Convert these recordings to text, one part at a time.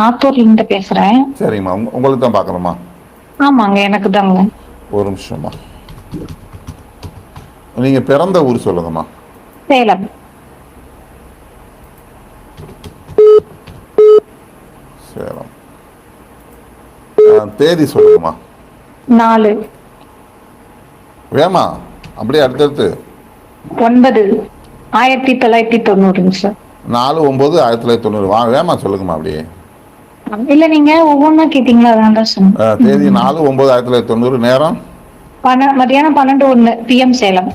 ஆத்தூர்ல இருந்து பேசுறேன். சரிங்கம்மா உங்க- உங்களுக்கு தான் பார்க்கணுமா? ஆமாங்க எனக்கு தாங்க. ஒரு நிமிஷம்மா. நீங்கள் பிறந்த ஊர் சொல்லுங்கம்மா. சேலம். சேலம். ஆ, தேதி சொல்லுங்கம்மா. நாலு. வேமா அப்படியே அடுத்தடுத்து. ஒன்பது. ஆயிரத்தி தொள்ளாயிரத்தி தொண்ணூறுங்க சார் நாலு ஒம்பது ஆயிரத்தி தொள்ளாயிரத்தி தொண்ணூறு. வா வேமா சொல்லுங்கம்மா அப்படியே. இல்ல நீங்க ஒவ்வொன்றா கேட்டீங்களா? அதான் தான் சொன்னேன். தேதி நாலு ஒம்பது ஆயிரத்தி தொள்ளாயிரத்தி தொண்ணூறு. நேரம்? பன்ன மதியானம் பன்னெண்டு ஒன்று பிஎம் சேலம்.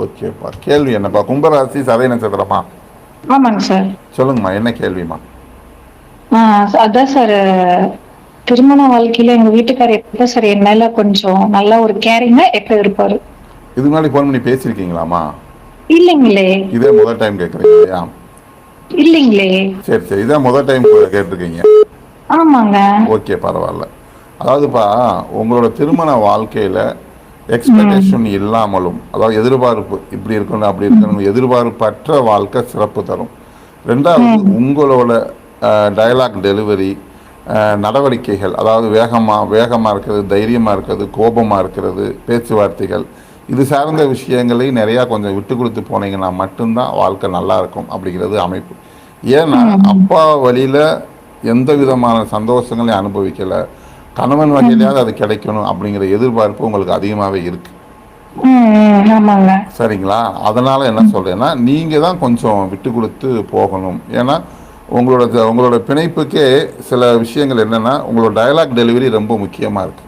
ஓகேப்பா கேள்வி என்னப்பா? கும்பராசி சதய நட்சத்திரமா? ஆமாங்க சார் சொல்லுங்கம்மா என்ன கேள்விம்மா? ஆ, அதான் சார் திருமண வாழ்க்கையில எங்க வீட்டுக்காரர் எப்ப சார் என் மேல கொஞ்சம் நல்ல ஒரு கேரிங்கா எப்ப இருப்பாரு? இதுக்கு முன்னாடி ஃபோன் பண்ணி பேசியிருக்கீங்களாம்மா? இல்லைங்களே. இதே முதல் டைம் கேட்குறீங்க இல்லைங்களே. சரி சரி. இதே முதல் டைம் கேட்டிருக்கீங்க. ஆமாங்க. ஓகே பரவாயில்ல. அதாவதுப்பா உங்களோட திருமண வாழ்க்கையில எக்ஸ்பெக்டேஷன் இல்லாமலும் அதாவது எதிர்பார்ப்பு இப்படி இருக்கணும் அப்படி இருக்கணும் எதிர்பார்ப்பற்ற வாழ்க்கை சிறப்பு தரும். ரெண்டாவது உங்களோட டயலாக் டெலிவரி நடவடிக்கைகள் அதாவது வேகமாக வேகமாக இருக்கிறது தைரியமாக இருக்கிறது கோபமாக இருக்கிறது பேச்சுவார்த்தைகள் இது சார்ந்த விஷயங்களை நிறையா கொஞ்சம் விட்டு கொடுத்து போனீங்கன்னா மட்டும்தான் வாழ்க்கை நல்லா இருக்கும் அப்படிங்கிறது அமைப்பு. ஏன்னா அப்பா வழியில் எந்த விதமான சந்தோஷங்களையும் அனுபவிக்கலை. கணவன் வகையிலாவது அது கிடைக்கணும் அப்படிங்கிற எதிர்பார்ப்பு உங்களுக்கு அதிகமாகவே இருக்கு. சரிங்களா? அதனால என்ன சொல்றேன்னா நீங்க தான் கொஞ்சம் விட்டு கொடுத்து போகணும். ஏன்னா உங்களோட உங்களோட பிணைப்புக்கே சில விஷயங்கள் என்னன்னா உங்களோட டயலாக் டெலிவரி ரொம்ப முக்கியமா இருக்கு.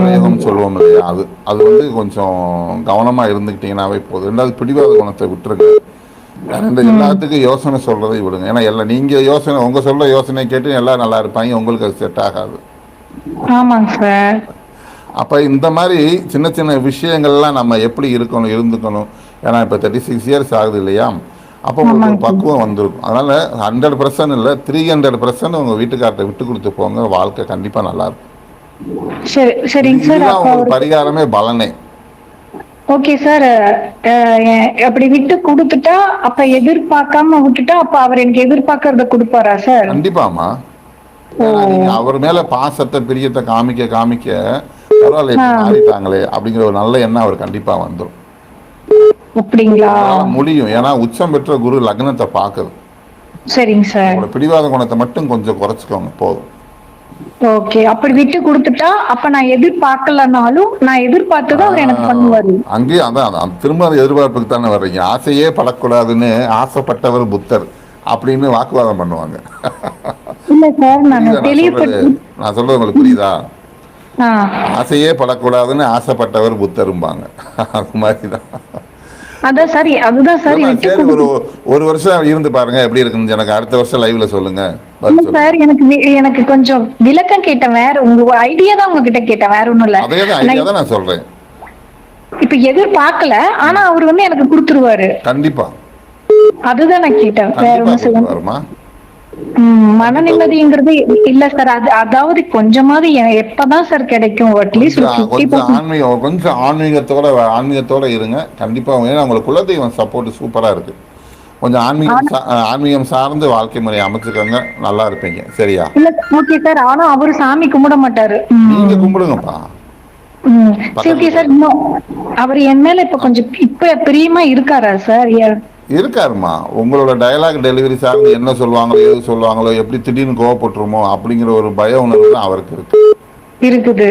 பிரயோகம் சொல்லுவோம் இல்லையா? அது அது வந்து கொஞ்சம் கவனமா இருந்துக்கிட்டீங்கன்னாவே போதும். ரெண்டாவது பிடிவாத குணத்தை விட்டுருங்க. இந்த எல்லாத்துக்கும் யோசனை சொல்றதை விடுங்க. ஏன்னா எல்லாம் நீங்க யோசனை உங்க சொல்ற யோசனை கேட்டு எல்லாம் நல்லா இருப்பாங்க உங்களுக்கு அது செட் ஆகாது. ஆமாங்க சார். அப்போ இந்த மாதிரி சின்ன சின்ன விஷயங்கள்லாம் நம்ம எப்படி இருக்கணும் இருந்துக்கணும்? ஏன்னா இப்போ தேர்ட்டி சிக்ஸ் இயர்ஸ் ஆகுது இல்லையா? அப்போ உங்களுக்கு பக்குவம் வந்திருக்கும். அதனால ஹண்ட்ரட் பர்சன்ட் இல்லை த்ரீ ஹண்ட்ரட் பர்சன்ட் உங்கள் வீட்டுக்கார்ட்ட விட்டு கொடுத்து போங்க வாழ்க்கை கண்டிப்பாக நல்லா இருக்கும். சரி சரிங்க சார். உங்களுக்கு பரிகாரமே பலனே. ஓகே சார் அப்படி விட்டு கொடுத்துட்டா அப்ப எதிர்பார்க்காம விட்டுட்டா அப்ப அவர் எனக்கு எதிர்பார்க்கறத கொடுப்பாரா சார் கண்டிப்பாமா அவர் மேல பாசத்தை பிரியத்தை காமிக்க காமிக்க பரவாயில்ல மாறிட்டாங்களே அப்படிங்கிற ஒரு நல்ல எண்ணம் அவர் கண்டிப்பா வந்துடும் அப்படிங்களா? முடியும். ஏன்னா உச்சம் பெற்ற குரு லக்னத்தை பார்க்குது. சரிங்க சார் பிடிவாத குணத்தை மட்டும் கொஞ்சம் குறைச்சிக்கோங்க போதும். ஓகே அப்படி விட்டு கொடுத்துட்டா அப்ப நான் எதிர்பார்க்கலனாலும் நான் எதிர்பார்த்ததை அவர் எனக்கு பண்ணுவாரு. அங்கேயும் அதான் திரும்ப அந்த எதிர்பார்ப்புக்கு தானே வர்றீங்க. ஆசையே படக்கூடாதுன்னு ஆசைப்பட்டவர் புத்தர் அப்படின்னு வாக்குவாதம் பண்ணுவாங்க. இல்ல சார் நான் நான் சொல்றது நான் சொல்றது உங்களுக்கு புரியுதா? ஆசையே படக்கூடாதுன்னு ஆசைப்பட்டவர் புத்தரும்பாங்க. அது மாதிரி தான் அதான் சார் அதுதான் சார் ஒரு ஒரு வருஷம் இருந்து பாருங்க எப்படி இருக்குன்னு. எனக்கு அடுத்த வருஷம் லைவ்ல சொல்லுங்க. சொல்லுங்க. சார் எனக்கு எனக்கு கொஞ்சம் விளக்கம் கேட்டேன் வேற. உங்க ஐடியா தான் உங்ககிட்ட கேட்டேன் வேற ஒண்ணும் இல்ல. அதே தான் ஐடியா தான் நான் சொல்றேன். இப்ப எதிர்பார்க்கல ஆனா அவர் வந்து எனக்கு கொடுத்துருவாரு. கண்டிப்பா. அதுதான் நான் கேட்டேன் வேற ஒண்ணும் சொல்ல வருமா ம், மன நிம்மதிங்கிறது இல்ல சார். அது அதாவது கொஞ்சமாவது எப்பதான் சார் கிடைக்கும்? அட்லீஸ்ட் கொஞ்சம் ஆன்மீகத்தோட ஆன்மீகத்தோட இருங்க. கண்டிப்பா ஏன்னா உங்களுக்கு குலதெய்வம் சப்போர்ட் சூப்பரா இருக்கு. கொஞ்சம் ஆன்மீகம் ஆன்மீகம் சார்ந்து வாழ்க்கை முறையை அமைச்சுக்கோங்க. நல்லா இருப்பீங்க. சரியா? இல்ல ஓகே சார். ஆனா அவரு சாமி கும்பிட மாட்டாரு. நீங்க கும்பிடுங்கப்பா. ஓகே சார் இன்னும் அவர் என் மேல இப்ப கொஞ்சம் இப்ப பிரியமா இருக்காரா சார்? இருக்காருமா உங்களோட டயலாக் டெலிவரி சார்ந்து என்ன சொல்லுவாங்களோ எது சொல்லுவாங்களோ எப்படி திடீர்னு கோவப்பட்டுருமோ அப்படிங்கிற ஒரு பய உணர்வு தான் அவருக்கு இருக்கு. இருக்குது.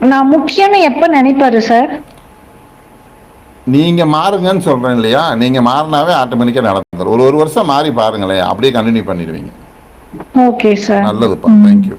நான் முக்கியம்னு எப்ப நினைப்பாரு சார்? நீங்க மாறுங்கன்னு சொல்றேன் இல்லையா? நீங்க மாறினாவே ஆட்டோமேட்டிக்கா நடந்துரும். ஒரு ஒரு வருஷம் மாறி பாருங்களேன். அப்படியே கண்டினியூ பண்ணிடுவீங்க. Okay sir. நல்லதுப்பா. தேங்க்யூ